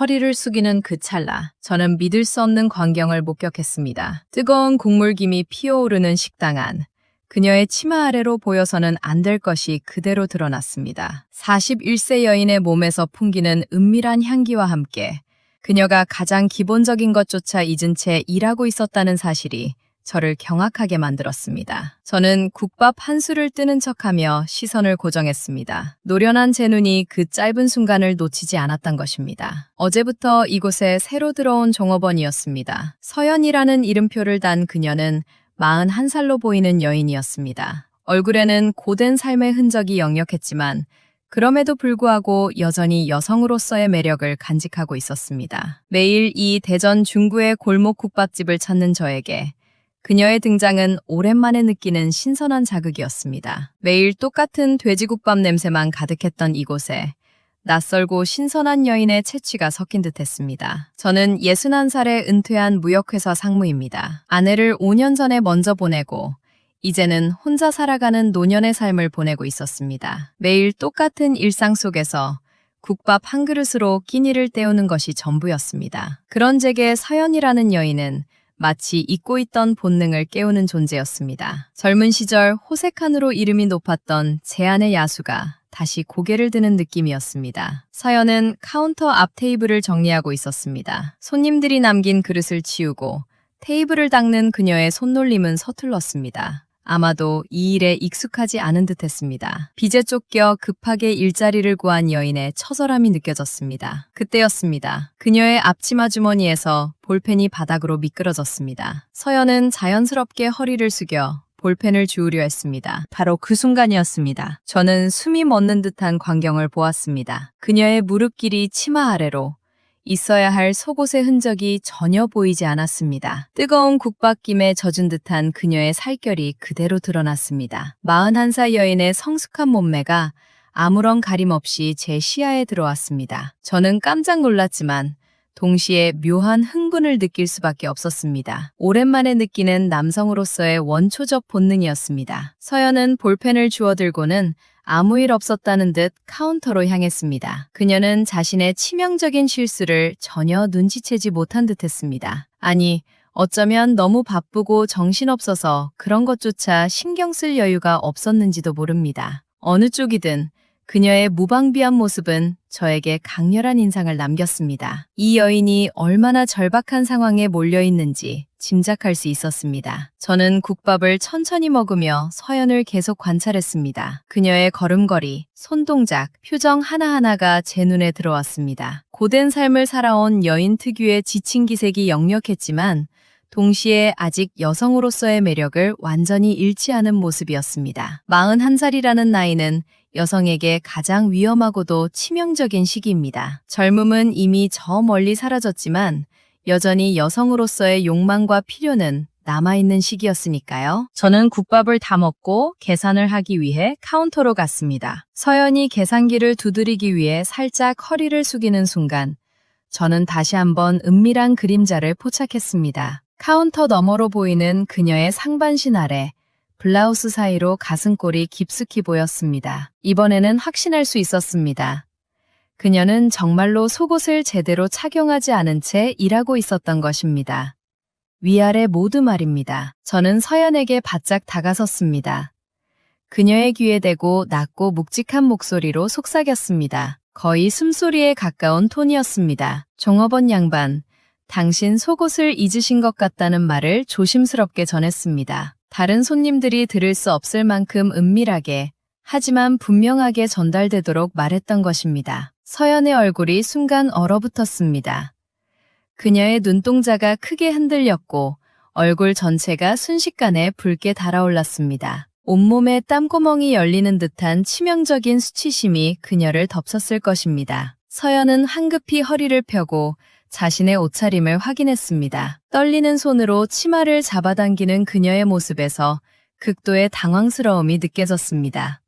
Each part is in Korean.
허리를 숙이는 그 찰나 저는 믿을 수 없는 광경을 목격했습니다. 뜨거운 국물김이 피어오르는 식당 안. 그녀의 치마 아래로 보여서는 안 될 것이 그대로 드러났습니다. 41세 여인의 몸에서 풍기는 은밀한 향기와 함께 그녀가 가장 기본적인 것조차 잊은 채 일하고 있었다는 사실이 저를 경악하게 만들었습니다. 저는 국밥 한 술을 뜨는 척하며 시선을 고정했습니다. 노련한 제 눈이 그 짧은 순간을 놓치지 않았던 것입니다. 어제부터 이곳에 새로 들어온 종업원이었습니다. 서연이라는 이름표를 단 그녀는 41살로 보이는 여인이었습니다. 얼굴에는 고된 삶의 흔적이 역력했지만 그럼에도 불구하고 여전히 여성으로서의 매력을 간직하고 있었습니다. 매일 이 대전 중구의 골목 국밥집을 찾는 저에게 그녀의 등장은 오랜만에 느끼는 신선한 자극이었습니다. 매일 똑같은 돼지국밥 냄새만 가득했던 이곳에 낯설고 신선한 여인의 채취가 섞인 듯 했습니다. 저는 61살에 은퇴한 무역회사 상무입니다. 아내를 5년 전에 먼저 보내고 이제는 혼자 살아가는 노년의 삶을 보내고 있었습니다. 매일 똑같은 일상 속에서 국밥 한 그릇으로 끼니를 때우는 것이 전부였습니다. 그런 제게 서연이라는 여인은 마치 잊고 있던 본능을 깨우는 존재였습니다. 젊은 시절 호색한으로 이름이 높았던 제 아내 야수가 다시 고개를 드는 느낌이었습니다. 서연은 카운터 앞 테이블을 정리하고 있었습니다. 손님들이 남긴 그릇을 치우고 테이블을 닦는 그녀의 손놀림은 서툴렀습니다. 아마도 이 일에 익숙하지 않은 듯 했습니다. 빚에 쫓겨 급하게 일자리를 구한 여인의 처절함이 느껴졌습니다. 그때였습니다. 그녀의 앞치마 주머니에서 볼펜이 바닥으로 미끄러졌습니다. 서연은 자연스럽게 허리를 숙여 볼펜을 주우려 했습니다. 바로 그 순간이었습니다. 저는 숨이 멎는 듯한 광경을 보았습니다. 그녀의 무릎 길이 치마 아래로 있어야 할 속옷의 흔적이 전혀 보이지 않았습니다. 뜨거운 국밥김에 젖은 듯한 그녀의 살결이 그대로 드러났습니다. 41살 여인의 성숙한 몸매가 아무런 가림 없이 제 시야에 들어왔습니다. 저는 깜짝 놀랐지만 동시에 묘한 흥분을 느낄 수밖에 없었습니다. 오랜만에 느끼는 남성으로서의 원초적 본능이었습니다. 서연은 볼펜을 주워들고는 아무 일 없었다는 듯 카운터로 향했습니다. 그녀는 자신의 치명적인 실수를 전혀 눈치채지 못한 듯 했습니다. 아니, 어쩌면 너무 바쁘고 정신없어서 그런 것조차 신경 쓸 여유가 없었는지도 모릅니다. 어느 쪽이든 그녀의 무방비한 모습은 저에게 강렬한 인상을 남겼습니다. 이 여인이 얼마나 절박한 상황에 몰려 있는지 짐작할 수 있었습니다. 저는 국밥을 천천히 먹으며 서연을 계속 관찰했습니다. 그녀의 걸음걸이, 손동작, 표정 하나하나가 제 눈에 들어왔습니다. 고된 삶을 살아온 여인 특유의 지친 기색이 역력했지만 동시에 아직 여성으로서의 매력을 완전히 잃지 않은 모습이었습니다. 41살이라는 나이는 여성에게 가장 위험하고도 치명적인 시기입니다. 젊음은 이미 저 멀리 사라졌지만 여전히 여성으로서의 욕망과 필요는 남아있는 시기였으니까요. 저는 국밥을 다 먹고 계산을 하기 위해 카운터로 갔습니다. 서연이 계산기를 두드리기 위해 살짝 허리를 숙이는 순간 저는 다시 한번 은밀한 그림자를 포착했습니다. 카운터 너머로 보이는 그녀의 상반신 아래 블라우스 사이로 가슴골이 깊숙이 보였습니다. 이번에는 확신할 수 있었습니다. 그녀는 정말로 속옷을 제대로 착용하지 않은 채 일하고 있었던 것입니다. 위아래 모두 말입니다. 저는 서연에게 바짝 다가섰습니다. 그녀의 귀에 대고 낮고 묵직한 목소리로 속삭였습니다. 거의 숨소리에 가까운 톤이었습니다. 종업원 양반, 당신 속옷을 잊으신 것 같다는 말을 조심스럽게 전했습니다. 다른 손님들이 들을 수 없을 만큼 은밀하게, 하지만 분명하게 전달되도록 말했던 것입니다. 서연의 얼굴이 순간 얼어붙었습니다. 그녀의 눈동자가 크게 흔들렸고 얼굴 전체가 순식간에 붉게 달아올랐습니다. 온몸에 땀구멍이 열리는 듯한 치명적인 수치심이 그녀를 덮쳤을 것입니다. 서연은 황급히 허리를 펴고 자신의 옷차림을 확인했습니다. 떨리는 손으로 치마를 잡아당기는 그녀의 모습에서 극도의 당황스러움이 느껴졌습니다.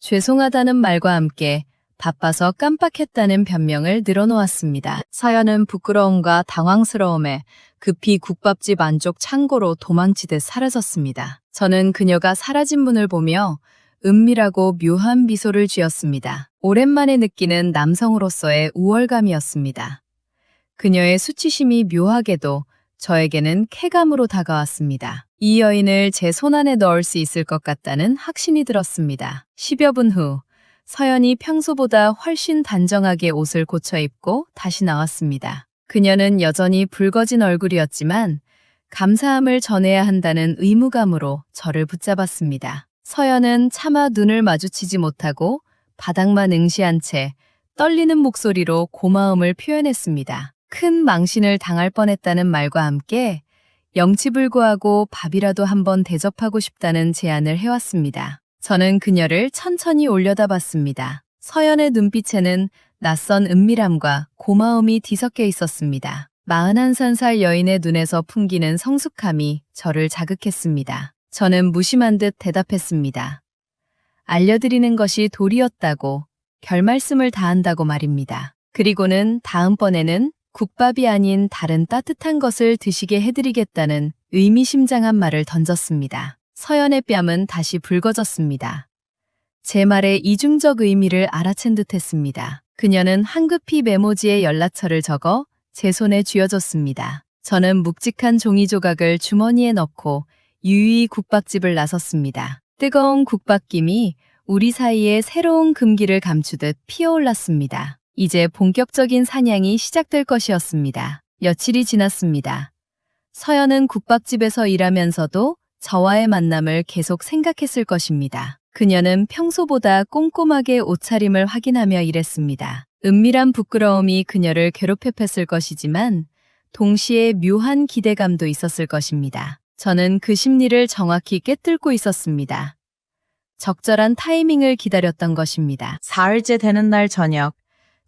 죄송하다는 말과 함께 바빠서 깜빡했다는 변명을 늘어놓았습니다. 사연은 부끄러움과 당황스러움에 급히 국밥집 안쪽 창고로 도망치듯 사라졌습니다. 저는 그녀가 사라진 문을 보며 은밀하고 묘한 미소를 지었습니다. 오랜만에 느끼는 남성으로서의 우월감이었습니다. 그녀의 수치심이 묘하게도 저에게는 쾌감으로 다가왔습니다. 이 여인을 제 손안에 넣을 수 있을 것 같다는 확신이 들었습니다. 10여 분 후, 서연이 평소보다 훨씬 단정하게 옷을 고쳐 입고 다시 나왔습니다. 그녀는 여전히 붉어진 얼굴이었지만 감사함을 전해야 한다는 의무감으로 저를 붙잡았습니다. 서연은 차마 눈을 마주치지 못하고 바닥만 응시한 채 떨리는 목소리로 고마움을 표현했습니다. 큰 망신을 당할 뻔했다는 말과 함께 영치불구하고 밥이라도 한번 대접하고 싶다는 제안을 해왔습니다. 저는 그녀를 천천히 올려다봤습니다. 서연의 눈빛에는 낯선 은밀함과 고마움이 뒤섞여 있었습니다. 41살 여인의 눈에서 풍기는 성숙함이 저를 자극했습니다. 저는 무심한 듯 대답했습니다. 알려드리는 것이 도리였다고 결말씀을 다한다고 말입니다. 그리고는 다음번에는 국밥이 아닌 다른 따뜻한 것을 드시게 해드리겠다는 의미심장한 말을 던졌습니다. 서연의 뺨은 다시 붉어졌습니다. 제 말의 이중적 의미를 알아챈 듯 했습니다. 그녀는 한급히 메모지에 연락처를 적어 제 손에 쥐어줬습니다. 저는 묵직한 종이 조각을 주머니에 넣고 유유히 국밥집을 나섰습니다. 뜨거운 국밥김이 우리 사이에 새로운 금기를 감추듯 피어올랐습니다. 이제 본격적인 사냥이 시작될 것이었습니다. 며칠이 지났습니다. 서연은 국밥집에서 일하면서도 저와의 만남을 계속 생각했을 것입니다. 그녀는 평소보다 꼼꼼하게 옷차림을 확인하며 일했습니다. 은밀한 부끄러움이 그녀를 괴롭혔을 것이지만 동시에 묘한 기대감도 있었을 것입니다. 저는 그 심리를 정확히 꿰뚫고 있었습니다. 적절한 타이밍을 기다렸던 것입니다. 사흘째 되는 날 저녁,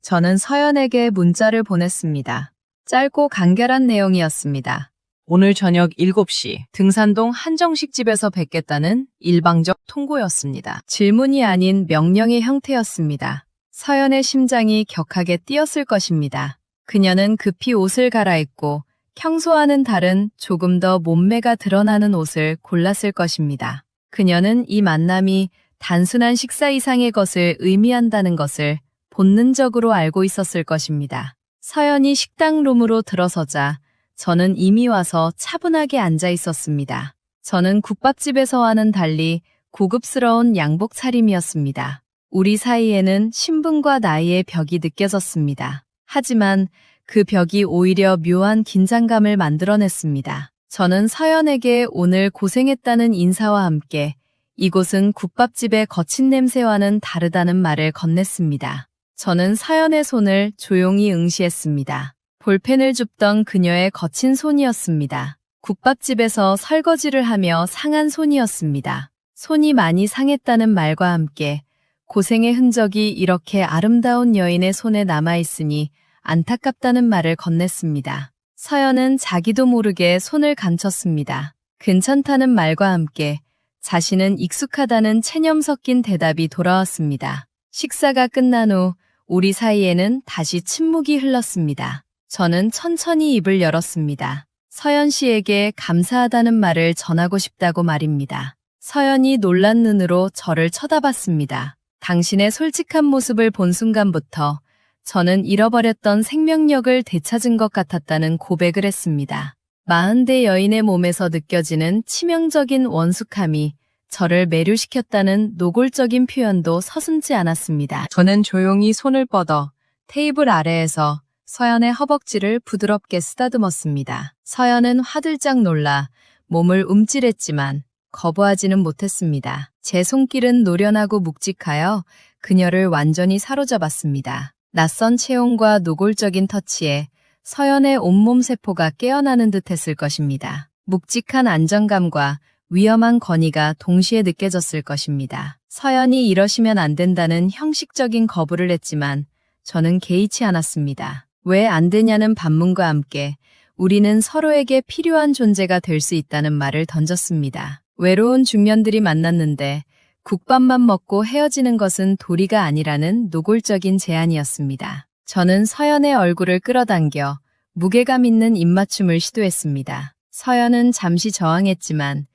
저는 서연에게 문자를 보냈습니다. 짧고 간결한 내용이었습니다. 오늘 저녁 7시 등산동 한정식 집에서 뵙겠다는 일방적 통고였습니다. 질문이 아닌 명령의 형태였습니다. 서연의 심장이 격하게 뛰었을 것입니다. 그녀는 급히 옷을 갈아입고 평소와는 다른 조금 더 몸매가 드러나는 옷을 골랐을 것입니다. 그녀는 이 만남이 단순한 식사 이상의 것을 의미한다는 것을 본능적으로 알고 있었을 것입니다. 서연이 식당 룸으로 들어서자 저는 이미 와서 차분하게 앉아 있었습니다. 저는 국밥집에서와는 달리 고급스러운 양복 차림이었습니다. 우리 사이에는 신분과 나이의 벽이 느껴졌습니다. 하지만 그 벽이 오히려 묘한 긴장감을 만들어냈습니다. 저는 서연에게 오늘 고생했다는 인사와 함께 이곳은 국밥집의 거친 냄새와는 다르다는 말을 건넸습니다. 저는 서연의 손을 조용히 응시했습니다. 볼펜을 줍던 그녀의 거친 손이었습니다. 국밥집에서 설거지를 하며 상한 손이었습니다. 손이 많이 상했다는 말과 함께 고생의 흔적이 이렇게 아름다운 여인의 손에 남아있으니 안타깝다는 말을 건넸습니다. 서연은 자기도 모르게 손을 감췄습니다. 괜찮다는 말과 함께 자신은 익숙하다는 체념 섞인 대답이 돌아왔습니다. 식사가 끝난 후 우리 사이에는 다시 침묵이 흘렀습니다. 저는 천천히 입을 열었습니다. 서연 씨에게 감사하다는 말을 전하고 싶다고 말입니다. 서연이 놀란 눈으로 저를 쳐다봤습니다. 당신의 솔직한 모습을 본 순간부터 저는 잃어버렸던 생명력을 되찾은 것 같았다는 고백을 했습니다. 마흔대 여인의 몸에서 느껴지는 치명적인 원숙함이 저를 매료시켰다는 노골적인 표현도 서슴지 않았습니다. 저는 조용히 손을 뻗어 테이블 아래에서 서연의 허벅지를 부드럽게 쓰다듬었습니다. 서연은 화들짝 놀라 몸을 움찔했지만 거부하지는 못했습니다. 제 손길은 노련하고 묵직하여 그녀를 완전히 사로잡았습니다. 낯선 체온과 노골적인 터치에 서연의 온몸 세포가 깨어나는 듯 했을 것입니다. 묵직한 안정감과 위험한 권위가 동시에 느껴졌을 것입니다. 서연이 이러시면 안 된다는 형식적인 거부를 했지만 저는 개의치 않았습니다. 왜 안 되냐는 반문과 함께 우리는 서로에게 필요한 존재가 될 수 있다는 말을 던졌습니다. 외로운 중년들이 만났는데 국밥만 먹고 헤어지는 것은 도리가 아니라는 노골적인 제안이었습니다. 저는 서연의 얼굴을 끌어당겨 무게감 있는 입맞춤을 시도했습니다. 서연은 잠시 저항했지만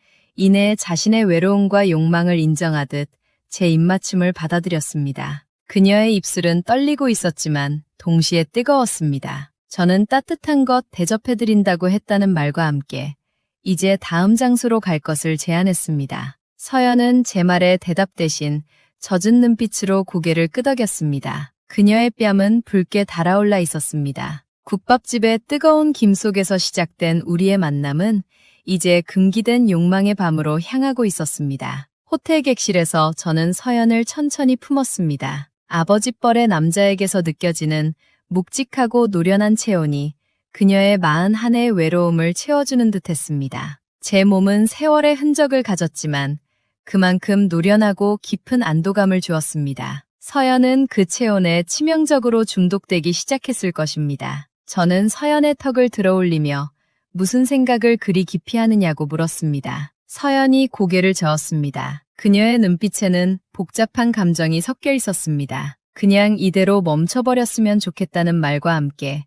이내 자신의 외로움과 욕망을 인정하듯 제 입맞춤을 받아들였습니다. 그녀의 입술은 떨리고 있었지만 동시에 뜨거웠습니다. 저는 따뜻한 것 대접해드린다고 했다는 말과 함께 이제 다음 장소로 갈 것을 제안했습니다. 서연은 제 말에 대답 대신 젖은 눈빛으로 고개를 끄덕였습니다. 그녀의 뺨은 붉게 달아올라 있었습니다. 국밥집의 뜨거운 김 속에서 시작된 우리의 만남은 이제 금기된 욕망의 밤으로 향하고 있었습니다. 호텔 객실에서 저는 서연을 천천히 품었습니다. 아버지 뻘의 남자에게서 느껴지는 묵직하고 노련한 체온이 그녀의 마흔 한 해의 외로움을 채워주는 듯 했습니다. 제 몸은 세월의 흔적을 가졌지만 그만큼 노련하고 깊은 안도감을 주었습니다. 서연은 그 체온에 치명적으로 중독되기 시작했을 것입니다. 저는 서연의 턱을 들어올리며 무슨 생각을 그리 깊이 하느냐고 물었습니다. 서연이 고개를 저었습니다. 그녀의 눈빛에는 복잡한 감정이 섞여 있었습니다. 그냥 이대로 멈춰버렸으면 좋겠다는 말과 함께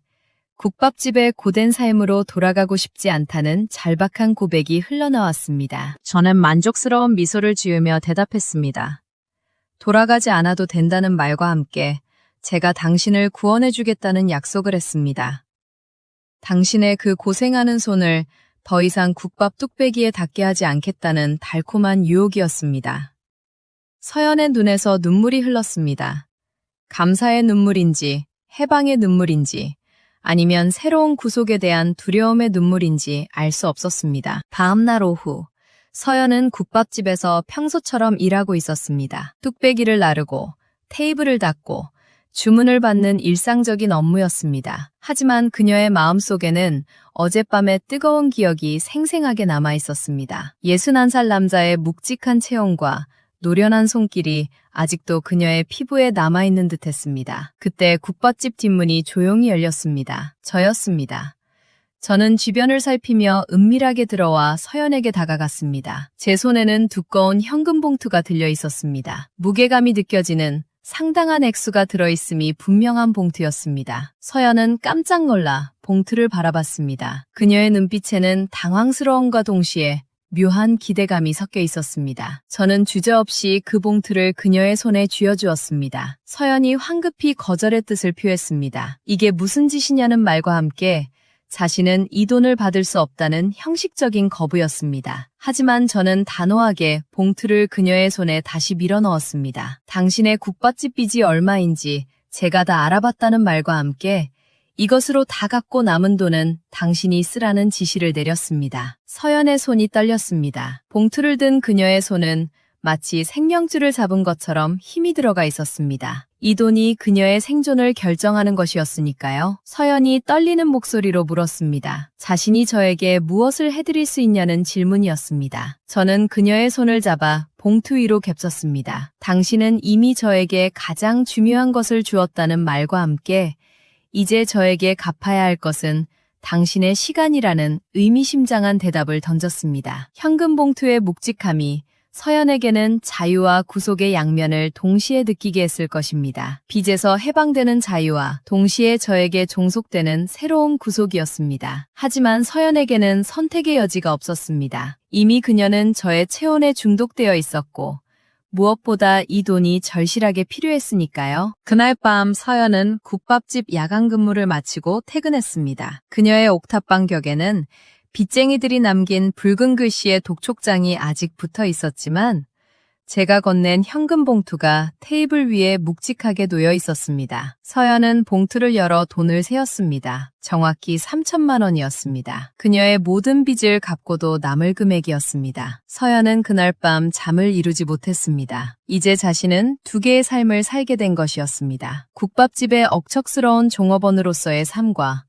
국밥집의 고된 삶으로 돌아가고 싶지 않다는 잘박한 고백이 흘러나왔습니다. 저는 만족스러운 미소를 지으며 대답했습니다. 돌아가지 않아도 된다는 말과 함께 제가 당신을 구원해주겠다는 약속을 했습니다. 당신의 그 고생하는 손을 더 이상 국밥 뚝배기에 닿게 하지 않겠다는 달콤한 유혹이었습니다. 서연의 눈에서 눈물이 흘렀습니다. 감사의 눈물인지, 해방의 눈물인지, 아니면 새로운 구속에 대한 두려움의 눈물인지 알 수 없었습니다. 다음날 오후, 서연은 국밥집에서 평소처럼 일하고 있었습니다. 뚝배기를 나르고, 테이블을 닦고, 주문을 받는 일상적인 업무였습니다. 하지만 그녀의 마음속에는 어젯밤의 뜨거운 기억이 생생하게 남아 있었습니다. 61살 남자의 묵직한 체온과 노련한 손길이 아직도 그녀의 피부에 남아있는 듯 했습니다. 그때 국밥집 뒷문이 조용히 열렸습니다. 저였습니다. 저는 주변을 살피며 은밀하게 들어와 서연에게 다가갔습니다. 제 손에는 두꺼운 현금 봉투가 들려 있었습니다. 무게감이 느껴지는 상당한 액수가 들어있음이 분명한 봉투였습니다. 서연은 깜짝 놀라 봉투를 바라봤습니다. 그녀의 눈빛에는 당황스러움과 동시에 묘한 기대감이 섞여 있었습니다. 저는 주저없이 그 봉투를 그녀의 손에 쥐어주었습니다. 서연이 황급히 거절의 뜻을 표했습니다. 이게 무슨 짓이냐는 말과 함께 자신은 이 돈을 받을 수 없다는 형식적인 거부였습니다. 하지만 저는 단호하게 봉투를 그녀의 손에 다시 밀어 넣었습니다. 당신의 국밥집 빚이 얼마인지 제가 다 알아봤다는 말과 함께 이것으로 다 갚고 남은 돈은 당신이 쓰라는 지시를 내렸습니다. 서연의 손이 떨렸습니다. 봉투를 든 그녀의 손은 마치 생명줄을 잡은 것처럼 힘이 들어가 있었습니다. 이 돈이 그녀의 생존을 결정하는 것이었으니까요. 서연이 떨리는 목소리로 물었습니다. 자신이 저에게 무엇을 해드릴 수 있냐는 질문이었습니다. 저는 그녀의 손을 잡아 봉투 위로 겹쳤습니다. 당신은 이미 저에게 가장 중요한 것을 주었다는 말과 함께 이제 저에게 갚아야 할 것은 당신의 시간이라는 의미심장한 대답을 던졌습니다. 현금 봉투의 묵직함이 서연에게는 자유와 구속의 양면을 동시에 느끼게 했을 것입니다. 빚에서 해방되는 자유와 동시에 저에게 종속되는 새로운 구속이었습니다. 하지만 서연에게는 선택의 여지가 없었습니다. 이미 그녀는 저의 체온에 중독되어 있었고 무엇보다 이 돈이 절실하게 필요했으니까요. 그날 밤 서연은 국밥집 야간 근무를 마치고 퇴근했습니다. 그녀의 옥탑방 격에는 빚쟁이들이 남긴 붉은 글씨의 독촉장이 아직 붙어 있었지만 제가 건넨 현금 봉투가 테이블 위에 묵직하게 놓여 있었습니다. 서연은 봉투를 열어 돈을 세었습니다. 정확히 3천만 원이었습니다. 그녀의 모든 빚을 갚고도 남을 금액이었습니다. 서연은 그날 밤 잠을 이루지 못했습니다. 이제 자신은 두 개의 삶을 살게 된 것이었습니다. 국밥집의 억척스러운 종업원으로서의 삶과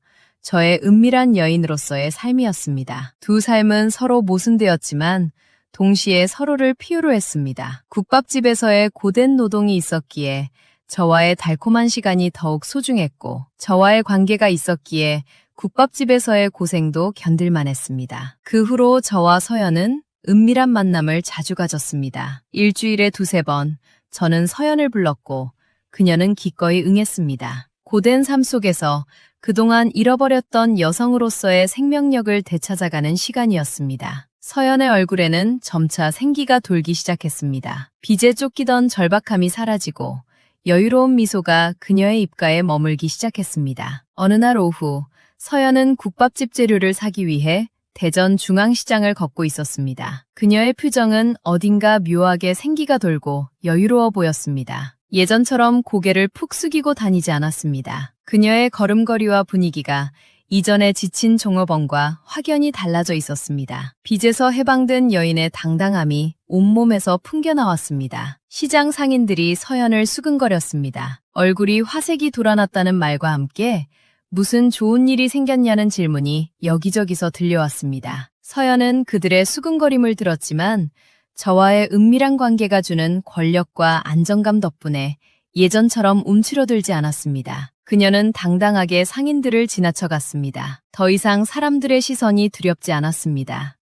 저의 은밀한 여인으로서의 삶이었습니다. 두 삶은 서로 모순되었지만 동시에 서로를 필요로 했습니다. 국밥집에서의 고된 노동이 있었기에 저와의 달콤한 시간이 더욱 소중했고 저와의 관계가 있었기에 국밥집에서의 고생도 견딜만 했습니다. 그 후로 저와 서연은 은밀한 만남을 자주 가졌습니다. 일주일에 두세 번 저는 서연을 불렀고 그녀는 기꺼이 응했습니다. 고된 삶 속에서 그동안 잃어버렸던 여성으로서의 생명력을 되찾아가는 시간이었습니다. 서연의 얼굴에는 점차 생기가 돌기 시작했습니다. 빚에 쫓기던 절박함이 사라지고 여유로운 미소가 그녀의 입가에 머물기 시작했습니다. 어느 날 오후 서연은 국밥집 재료를 사기 위해 대전 중앙시장을 걷고 있었습니다. 그녀의 표정은 어딘가 묘하게 생기가 돌고 여유로워 보였습니다. 예전처럼 고개를 푹 숙이고 다니지 않았습니다. 그녀의 걸음걸이와 분위기가 이전에 지친 종업원과 확연히 달라져 있었습니다. 빚에서 해방된 여인의 당당함이 온몸에서 풍겨나왔습니다. 시장 상인들이 서연을 수근거렸습니다. 얼굴이 화색이 돌아났다는 말과 함께 무슨 좋은 일이 생겼냐는 질문이 여기저기서 들려왔습니다. 서연은 그들의 수근거림을 들었지만 저와의 은밀한 관계가 주는 권력과 안정감 덕분에 예전처럼 움츠러들지 않았습니다. 그녀는 당당하게 상인들을 지나쳐 갔습니다. 더 이상 사람들의 시선이 두렵지 않았습니다.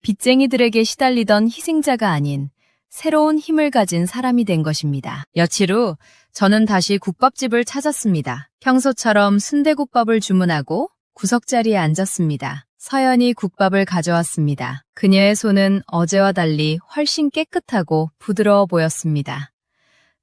빚쟁이들에게 시달리던 희생자가 아닌 새로운 힘을 가진 사람이 된 것입니다. 며칠 후 저는 다시 국밥집을 찾았습니다. 평소처럼 순대국밥을 주문하고 구석자리에 앉았습니다. 서연이 국밥을 가져왔습니다. 그녀의 손은 어제와 달리 훨씬 깨끗하고 부드러워 보였습니다.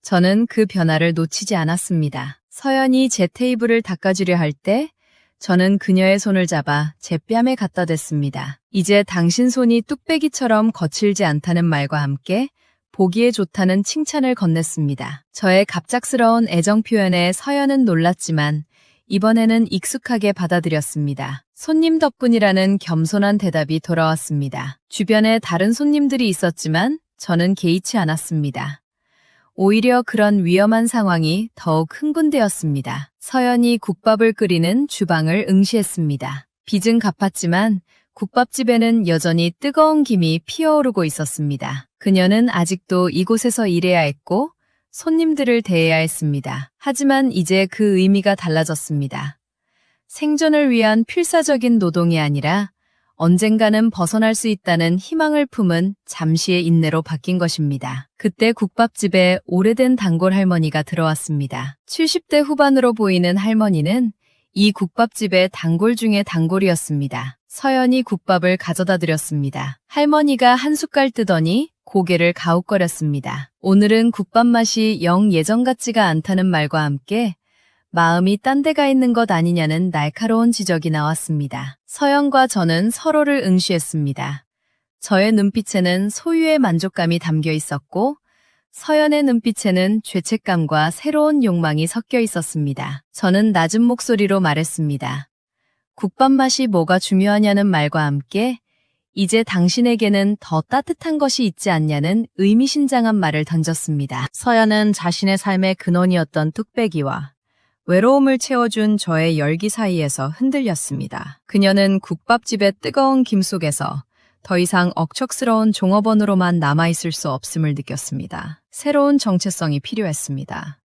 저는 그 변화를 놓치지 않았습니다. 서연이 제 테이블을 닦아주려 할 때 저는 그녀의 손을 잡아 제 뺨에 갖다 댔습니다. 이제 당신 손이 뚝배기처럼 거칠지 않다는 말과 함께 보기에 좋다는 칭찬을 건넸습니다. 저의 갑작스러운 애정 표현에 서연은 놀랐지만 이번에는 익숙하게 받아들였습니다. 손님 덕분이라는 겸손한 대답이 돌아왔습니다. 주변에 다른 손님들이 있었지만 저는 개의치 않았습니다. 오히려 그런 위험한 상황이 더욱 흥분되었습니다. 서연이 국밥을 끓이는 주방을 응시했습니다. 빚은 갚았지만 국밥집에는 여전히 뜨거운 김이 피어오르고 있었습니다. 그녀는 아직도 이곳에서 일해야 했고 손님들을 대해야 했습니다. 하지만 이제 그 의미가 달라졌습니다. 생존을 위한 필사적인 노동이 아니라 언젠가는 벗어날 수 있다는 희망을 품은 잠시의 인내로 바뀐 것입니다. 그때 국밥집에 오래된 단골 할머니가 들어왔습니다. 70대 후반으로 보이는 할머니는 이 국밥집의 단골 중의 단골이었습니다. 서연이 국밥을 가져다 드렸습니다. 할머니가 한 숟갈 뜨더니 고개를 가웃거렸습니다. 오늘은 국밥 맛이 영 예전 같지가 않다는 말과 함께 마음이 딴 데가 있는 것 아니냐는 날카로운 지적이 나왔습니다. 서연과 저는 서로를 응시했습니다. 저의 눈빛에는 소유의 만족감이 담겨 있었고 서연의 눈빛에는 죄책감과 새로운 욕망이 섞여 있었습니다. 저는 낮은 목소리로 말했습니다. 국밥 맛이 뭐가 중요하냐는 말과 함께 이제 당신에게는 더 따뜻한 것이 있지 않냐는 의미심장한 말을 던졌습니다. 서연은 자신의 삶의 근원이었던 뚝배기와 외로움을 채워준 저의 열기 사이에서 흔들렸습니다. 그녀는 국밥집의 뜨거운 김 속에서 더 이상 억척스러운 종업원으로만 남아있을 수 없음을 느꼈습니다. 새로운 정체성이 필요했습니다.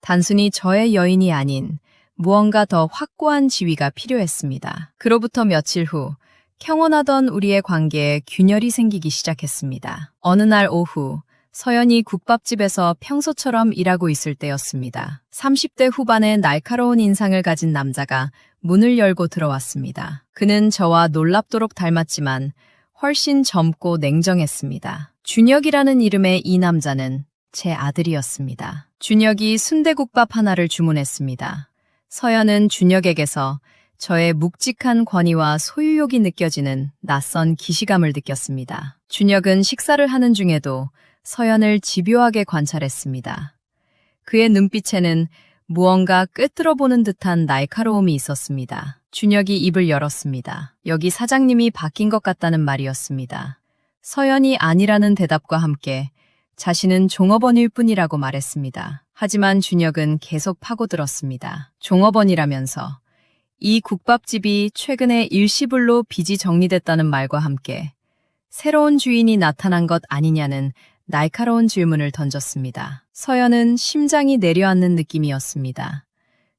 단순히 저의 여인이 아닌 무언가 더 확고한 지위가 필요했습니다. 그로부터 며칠 후 평온하던 우리의 관계에 균열이 생기기 시작했습니다. 어느 날 오후 서연이 국밥집에서 평소처럼 일하고 있을 때였습니다. 30대 후반의 날카로운 인상을 가진 남자가 문을 열고 들어왔습니다. 그는 저와 놀랍도록 닮았지만 훨씬 젊고 냉정했습니다. 준혁이라는 이름의 이 남자는 제 아들이었습니다. 준혁이 순대국밥 하나를 주문했습니다. 서연은 준혁에게서 저의 묵직한 권위와 소유욕이 느껴지는 낯선 기시감을 느꼈습니다. 준혁은 식사를 하는 중에도 서연을 집요하게 관찰했습니다. 그의 눈빛에는 무언가 꿰뚫어 보는 듯한 날카로움이 있었습니다. 준혁이 입을 열었습니다. 여기 사장님이 바뀐 것 같다는 말이었습니다. 서연이 아니라는 대답과 함께 자신은 종업원일 뿐이라고 말했습니다. 하지만 준혁은 계속 파고들었습니다. 종업원이라면서 이 국밥집이 최근에 일시불로 빚이 정리됐다는 말과 함께 새로운 주인이 나타난 것 아니냐는 날카로운 질문을 던졌습니다. 서연은 심장이 내려앉는 느낌이었습니다.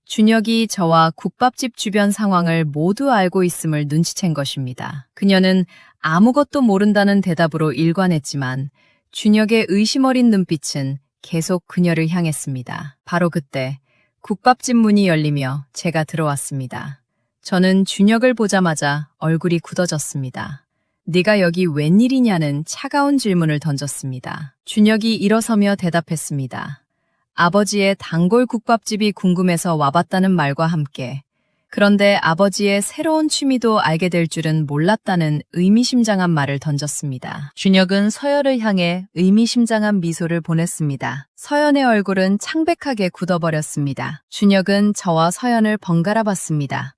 준혁이 저와 국밥집 주변 상황을 모두 알고 있음을 눈치챈 것입니다. 그녀는 아무것도 모른다는 대답으로 일관했지만 준혁의 의심 어린 눈빛은 계속 그녀를 향했습니다. 바로 그때 국밥집 문이 열리며 제가 들어왔습니다. 저는 준혁을 보자마자 얼굴이 굳어졌습니다. 네가 여기 웬일이냐는 차가운 질문을 던졌습니다. 준혁이 일어서며 대답했습니다. 아버지의 단골 국밥집이 궁금해서 와봤다는 말과 함께 그런데 아버지의 새로운 취미도 알게 될 줄은 몰랐다는 의미심장한 말을 던졌습니다. 준혁은 서연을 향해 의미심장한 미소를 보냈습니다. 서연의 얼굴은 창백하게 굳어버렸습니다. 준혁은 저와 서연을 번갈아 봤습니다.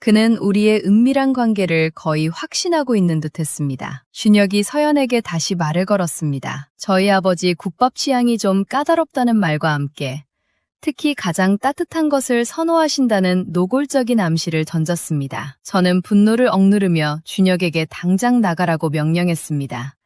그는 우리의 은밀한 관계를 거의 확신하고 있는 듯 했습니다. 준혁이 서연에게 다시 말을 걸었습니다. 저희 아버지 국밥 취향이 좀 까다롭다는 말과 함께 특히 가장 따뜻한 것을 선호하신다는 노골적인 암시를 던졌습니다. 저는 분노를 억누르며 준혁에게 당장 나가라고 명령했습니다.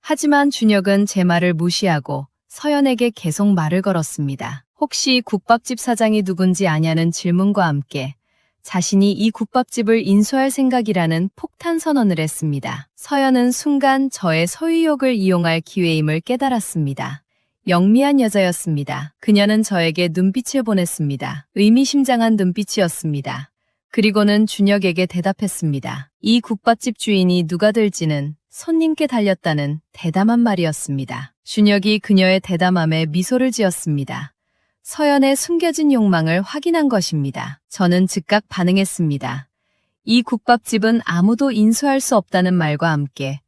하지만 준혁은 제 말을 무시하고 서연에게 계속 말을 걸었습니다. 혹시 국밥집 사장이 누군지 아냐는 질문과 함께 자신이 이 국밥집을 인수할 생각이라는 폭탄 선언을 했습니다. 서연은 순간 저의 소유욕을 이용할 기회임을 깨달았습니다. 영미한 여자였습니다. 그녀는 저에게 눈빛을 보냈습니다. 의미심장한 눈빛이었습니다. 그리고는 준혁에게 대답했습니다. 이 국밥집 주인이 누가 될지는 손님께 달렸다는 대담한 말이었습니다. 준혁이 그녀의 대담함에 미소를 지었습니다. 서연의 숨겨진 욕망을 확인한 것입니다. 저는 즉각 반응했습니다. 이 국밥집은 아무도 인수할 수 없다는 말과 함께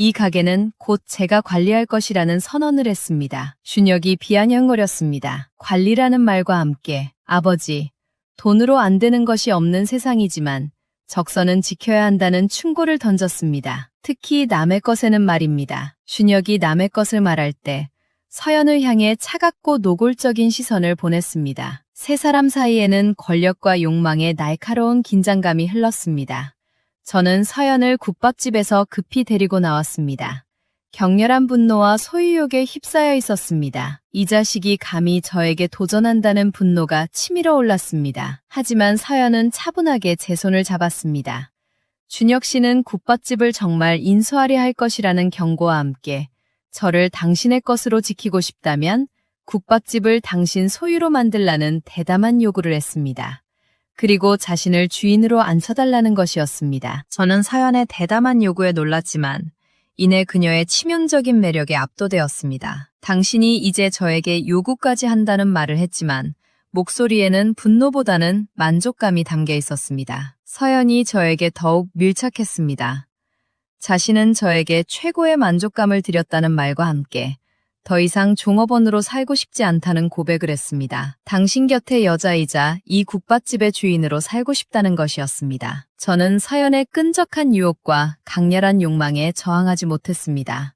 이 가게는 곧 제가 관리할 것이라는 선언을 했습니다. 준혁이 비아냥거렸습니다. 관리라는 말과 함께 아버지, 돈으로 안 되는 것이 없는 세상이지만 적선은 지켜야 한다는 충고를 던졌습니다. 특히 남의 것에는 말입니다. 준혁이 남의 것을 말할 때 서연을 향해 차갑고 노골적인 시선을 보냈습니다. 세 사람 사이에는 권력과 욕망의 날카로운 긴장감이 흘렀습니다. 저는 서연을 국밥집에서 급히 데리고 나왔습니다. 격렬한 분노와 소유욕에 휩싸여 있었습니다. 이 자식이 감히 저에게 도전한다는 분노가 치밀어 올랐습니다. 하지만 서연은 차분하게 제 손을 잡았습니다. 준혁 씨는 국밥집을 정말 인수하려 할 것이라는 경고와 함께 저를 당신의 것으로 지키고 싶다면 국밥집을 당신 소유로 만들라는 대담한 요구를 했습니다. 그리고 자신을 주인으로 앉혀달라는 것이었습니다. 저는 사연의 대담한 요구에 놀랐지만 이내 그녀의 치명적인 매력에 압도되었습니다. 당신이 이제 저에게 요구까지 한다는 말을 했지만 목소리에는 분노보다는 만족감이 담겨 있었습니다. 서연이 저에게 더욱 밀착했습니다. 자신은 저에게 최고의 만족감을 드렸다는 말과 함께 더 이상 종업원으로 살고 싶지 않다는 고백을 했습니다. 당신 곁의 여자이자 이 국밥집의 주인으로 살고 싶다는 것이었습니다. 저는 서연의 끈적한 유혹과 강렬한 욕망에 저항하지 못했습니다.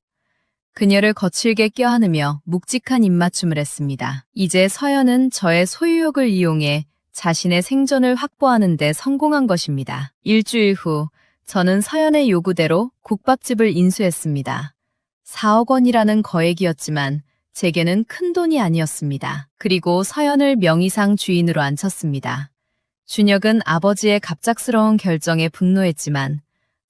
그녀를 거칠게 껴안으며 묵직한 입맞춤을 했습니다. 이제 서연은 저의 소유욕을 이용해 자신의 생존을 확보하는 데 성공한 것입니다. 일주일 후 저는 서연의 요구대로 국밥집을 인수했습니다. 4억 원이라는 거액이었지만 제게는 큰 돈이 아니었습니다. 그리고 서연을 명의상 주인으로 앉혔습니다. 준혁은 아버지의 갑작스러운 결정에 분노했지만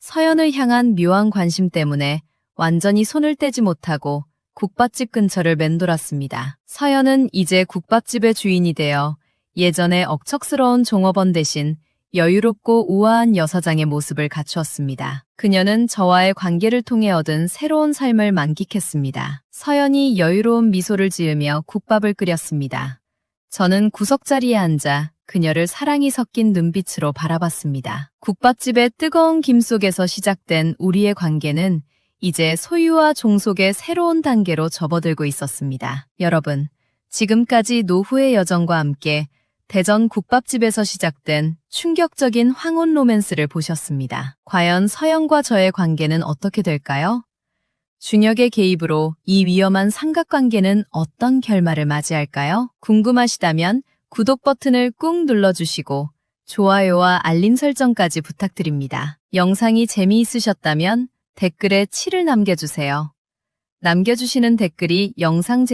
서연을 향한 묘한 관심 때문에 완전히 손을 떼지 못하고 국밥집 근처를 맴돌았습니다. 서연은 이제 국밥집의 주인이 되어 예전의 억척스러운 종업원 대신 여유롭고 우아한 여사장의 모습을 갖추었습니다. 그녀는 저와의 관계를 통해 얻은 새로운 삶을 만끽했습니다. 서연이 여유로운 미소를 지으며 국밥을 끓였습니다. 저는 구석자리에 앉아 그녀를 사랑이 섞인 눈빛으로 바라봤습니다. 국밥집의 뜨거운 김 속에서 시작된 우리의 관계는 이제 소유와 종속의 새로운 단계로 접어들고 있었습니다. 여러분, 지금까지 노후의 여정과 함께 대전 국밥집에서 시작된 충격적인 황혼 로맨스를 보셨습니다. 과연 서영과 저의 관계는 어떻게 될까요? 준혁의 개입으로 이 위험한 삼각관계는 어떤 결말을 맞이할까요? 궁금하시다면 구독 버튼을 꾹 눌러주시고 좋아요와 알림 설정까지 부탁드립니다. 영상이 재미있으셨다면 댓글에 7을 남겨주세요. 남겨주시는 댓글이 영상 제작